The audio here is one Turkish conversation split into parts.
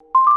you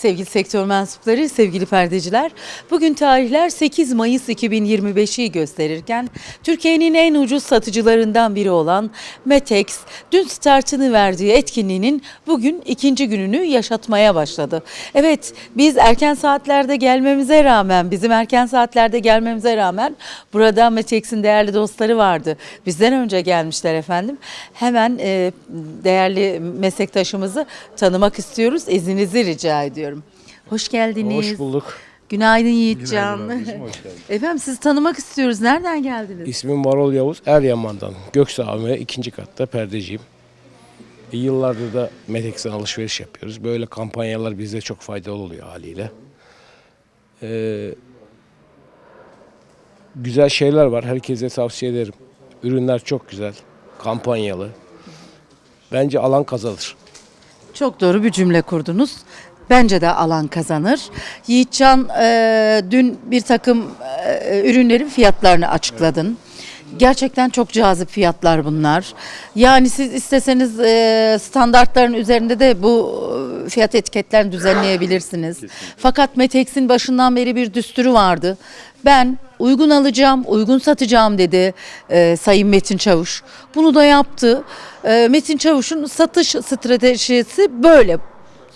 Sevgili sektör mensupları, sevgili perdeciler, bugün tarihler 8 Mayıs 2025'i gösterirken Türkiye'nin en ucuz satıcılarından biri olan Metex dün startını verdiği etkinliğinin bugün ikinci gününü yaşatmaya başladı. Evet, biz erken saatlerde gelmemize rağmen, bizim erken saatlerde gelmemize rağmen burada Metex'in değerli dostları vardı. Bizden önce gelmişler efendim. Hemen e, değerli meslektaşımızı tanımak istiyoruz. İzninizi rica ediyorum. Hoş geldiniz. Hoş bulduk. Günaydın Yiğitcan. Günaydın hoş geldin. Efendim sizi tanımak istiyoruz. Nereden geldiniz? İsmim Varol Yavuz, Eryaman'dan. Göksu AVM ikinci katta perdeciyim. E, Yıllardır da Metex'ten alışveriş yapıyoruz. Böyle kampanyalar bize çok faydalı oluyor haliyle. Ee, güzel şeyler var. Herkese tavsiye ederim. Ürünler çok güzel. Kampanyalı. Bence alan kazanır. Çok doğru bir cümle kurdunuz. Bence de alan kazanır. Yiğitcan e, dün bir takım e, ürünlerin fiyatlarını açıkladın. Gerçekten çok cazip fiyatlar bunlar. Yani siz isteseniz e, standartların üzerinde de bu e, fiyat etiketlerini düzenleyebilirsiniz. Fakat Metex'in başından beri bir düsturu vardı. Ben uygun alacağım, uygun satacağım dedi e, Sayın Metin Çavuş. Bunu da yaptı. E, Metin Çavuş'un satış stratejisi böyle.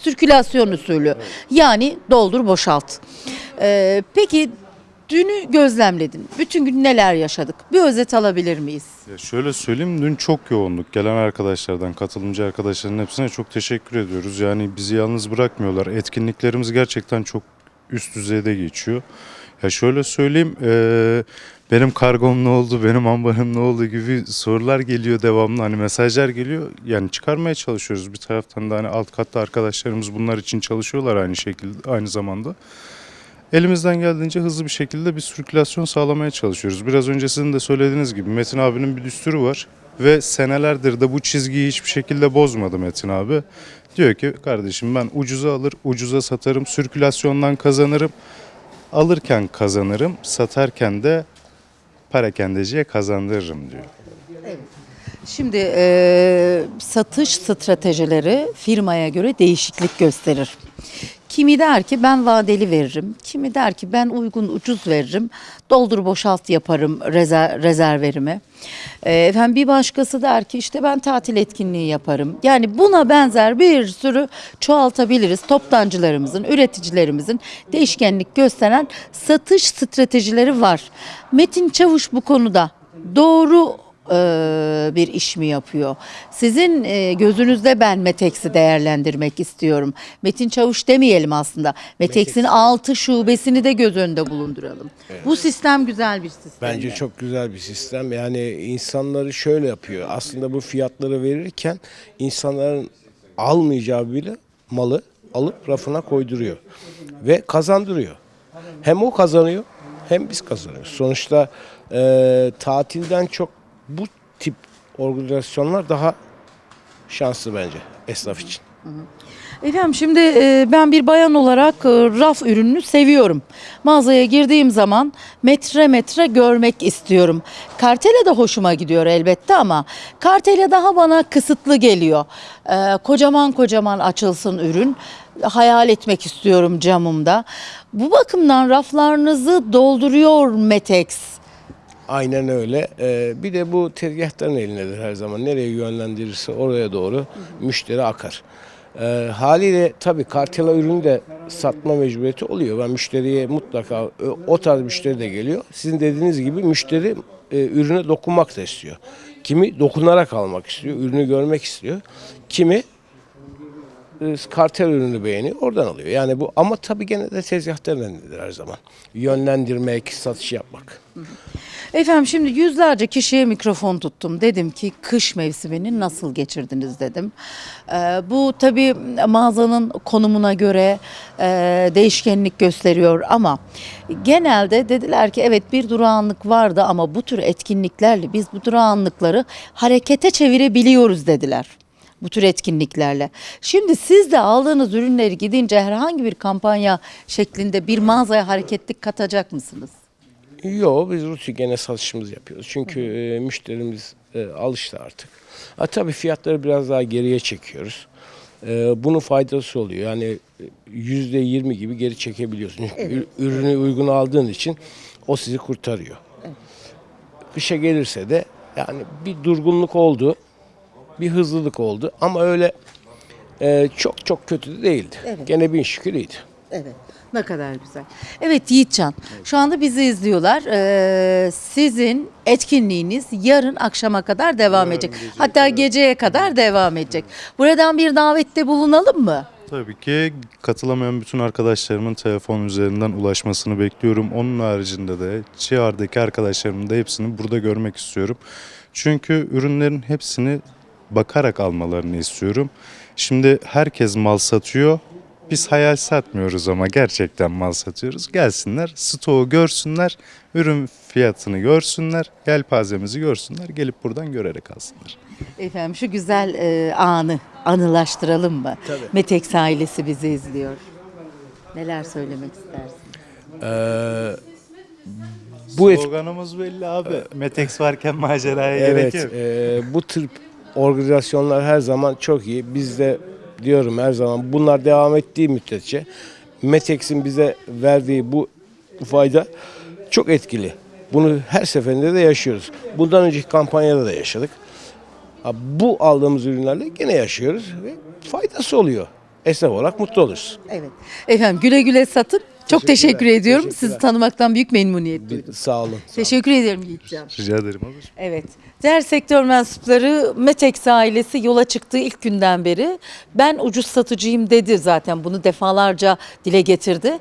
Sirkülasyon usulü. Yani doldur boşalt. E, peki dünü gözlemledin. Bütün gün neler yaşadık? Bir özet alabilir miyiz? Ya şöyle söyleyeyim dün çok yoğunluk. Gelen arkadaşlardan, katılımcı arkadaşların hepsine çok teşekkür ediyoruz. Yani bizi yalnız bırakmıyorlar. Etkinliklerimiz gerçekten çok üst düzeyde geçiyor. Ya şöyle söyleyeyim, eee, benim kargom ne oldu, benim ambarım ne oldu gibi sorular geliyor devamlı. Hani mesajlar geliyor. Yani çıkarmaya çalışıyoruz. Bir taraftan da hani alt katta arkadaşlarımız bunlar için çalışıyorlar aynı şekilde, aynı zamanda. elimizden geldiğince hızlı bir şekilde bir sirkülasyon sağlamaya çalışıyoruz. Biraz önce sizin de söylediğiniz gibi Metin abinin bir düsturu var ve senelerdir de bu çizgiyi hiçbir şekilde bozmadı Metin abi. Diyor ki kardeşim ben ucuza alır, ucuza satarım, sirkülasyondan kazanırım. Alırken kazanırım, satarken de parakendeciye kazandırırım diyor. Şimdi e, satış stratejileri firmaya göre değişiklik gösterir. Kimi der ki ben vadeli veririm, kimi der ki ben uygun ucuz veririm, doldur boşalt yaparım rezerv, rezerverimi. E, efendim bir başkası der ki işte ben tatil etkinliği yaparım. Yani buna benzer bir sürü çoğaltabiliriz. Toptancılarımızın, üreticilerimizin değişkenlik gösteren satış stratejileri var. Metin Çavuş bu konuda doğru bir iş mi yapıyor? Sizin e, gözünüzde ben Metex'i değerlendirmek istiyorum. Metin Çavuş demeyelim aslında. Metex'in 6 şubesini de göz önünde bulunduralım. Bu sistem güzel bir sistem. Bence mi? çok güzel bir sistem. Yani insanları şöyle yapıyor. Aslında bu fiyatları verirken insanların almayacağı bile malı alıp rafına koyduruyor. Ve kazandırıyor. Hem o kazanıyor hem biz kazanıyoruz. Sonuçta e, tatilden çok bu tip organizasyonlar daha şanslı bence esnaf için. Efendim şimdi e, ben bir bayan olarak e, raf ürününü seviyorum. Mağazaya girdiğim zaman metre metre görmek istiyorum. Kartela da hoşuma gidiyor elbette ama kartela daha bana kısıtlı geliyor. E, kocaman kocaman açılsın ürün. Hayal etmek istiyorum camımda. Bu bakımdan raflarınızı dolduruyor Metex. Aynen öyle. Ee, bir de bu tezgahların elindedir her zaman. Nereye yönlendirirse oraya doğru müşteri akar. Ee, haliyle tabii kartela ürünü de satma mecburiyeti oluyor. Ben müşteriye mutlaka o- o tarz müşteri de geliyor. Sizin dediğiniz gibi müşteri e, ürüne dokunmak da istiyor. Kimi dokunarak almak istiyor, ürünü görmek istiyor. Kimi e, kartel ürünü beğeniyor, oradan alıyor. Yani bu ama tabii gene de tezgahların elindedir her zaman. Yönlendirmek, satış yapmak. Efendim şimdi yüzlerce kişiye mikrofon tuttum. Dedim ki kış mevsimini nasıl geçirdiniz dedim. Ee, bu tabii mağazanın konumuna göre e, değişkenlik gösteriyor ama genelde dediler ki evet bir durağanlık vardı ama bu tür etkinliklerle biz bu durağanlıkları harekete çevirebiliyoruz dediler. Bu tür etkinliklerle. Şimdi siz de aldığınız ürünleri gidince herhangi bir kampanya şeklinde bir mağazaya hareketlik katacak mısınız? Yok biz rutin gene satışımızı yapıyoruz. Çünkü e, müşterimiz e, alıştı artık. Ha, tabii fiyatları biraz daha geriye çekiyoruz. E, bunun faydası oluyor. Yani e, yüzde yirmi gibi geri çekebiliyorsun. Çünkü ür- ürünü uygun aldığın için o sizi kurtarıyor. Kışa gelirse de yani bir durgunluk oldu. Bir hızlılık oldu. Ama öyle e, çok çok kötü de değildi. Evet. Gene bin şükür iyiydi. Evet. Ne kadar güzel. Evet Yiğitcan, şu anda bizi izliyorlar. Ee, sizin etkinliğiniz yarın akşama kadar devam edecek. Hatta geceye kadar devam edecek. Buradan bir davette bulunalım mı? Tabii ki katılamayan bütün arkadaşlarımın telefon üzerinden ulaşmasını bekliyorum. Onun haricinde de Çiğar'daki arkadaşlarımın da hepsini burada görmek istiyorum. Çünkü ürünlerin hepsini bakarak almalarını istiyorum. Şimdi herkes mal satıyor. Biz hayal satmıyoruz ama gerçekten mal satıyoruz. Gelsinler, stoğu görsünler, ürün fiyatını görsünler, yelpazemizi görsünler, gelip buradan görerek alsınlar. Efendim şu güzel e, anı anılaştıralım mı? Tabii. Metex ailesi bizi izliyor. Neler söylemek istersin? Ee, bu Sloganımız belli abi. Metex varken maceraya Evet, gerek yok. e, bu tür organizasyonlar her zaman çok iyi. Biz de diyorum her zaman bunlar devam ettiği müddetçe Metex'in bize verdiği bu fayda çok etkili. Bunu her seferinde de yaşıyoruz. Bundan önceki kampanyada da yaşadık. Bu aldığımız ürünlerle gene yaşıyoruz ve faydası oluyor. Esnaf olarak mutlu oluruz. Evet. Efendim güle güle satın. Çok teşekkür ediyorum. Sizi tanımaktan büyük memnuniyet duydum. Sağ olun. Sağ olun. Teşekkür ederim Yiğitcan. Rica ederim abi. Evet. Diğer sektör mensupları Metex ailesi yola çıktığı ilk günden beri ben ucuz satıcıyım dedi zaten bunu defalarca dile getirdi.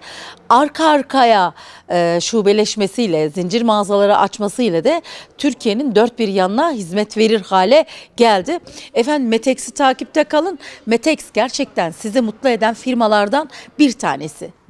Arka arkaya e, şubeleşmesiyle, zincir mağazaları açmasıyla da Türkiye'nin dört bir yanına hizmet verir hale geldi. Efendim Metex'i takipte kalın. Metex gerçekten sizi mutlu eden firmalardan bir tanesi.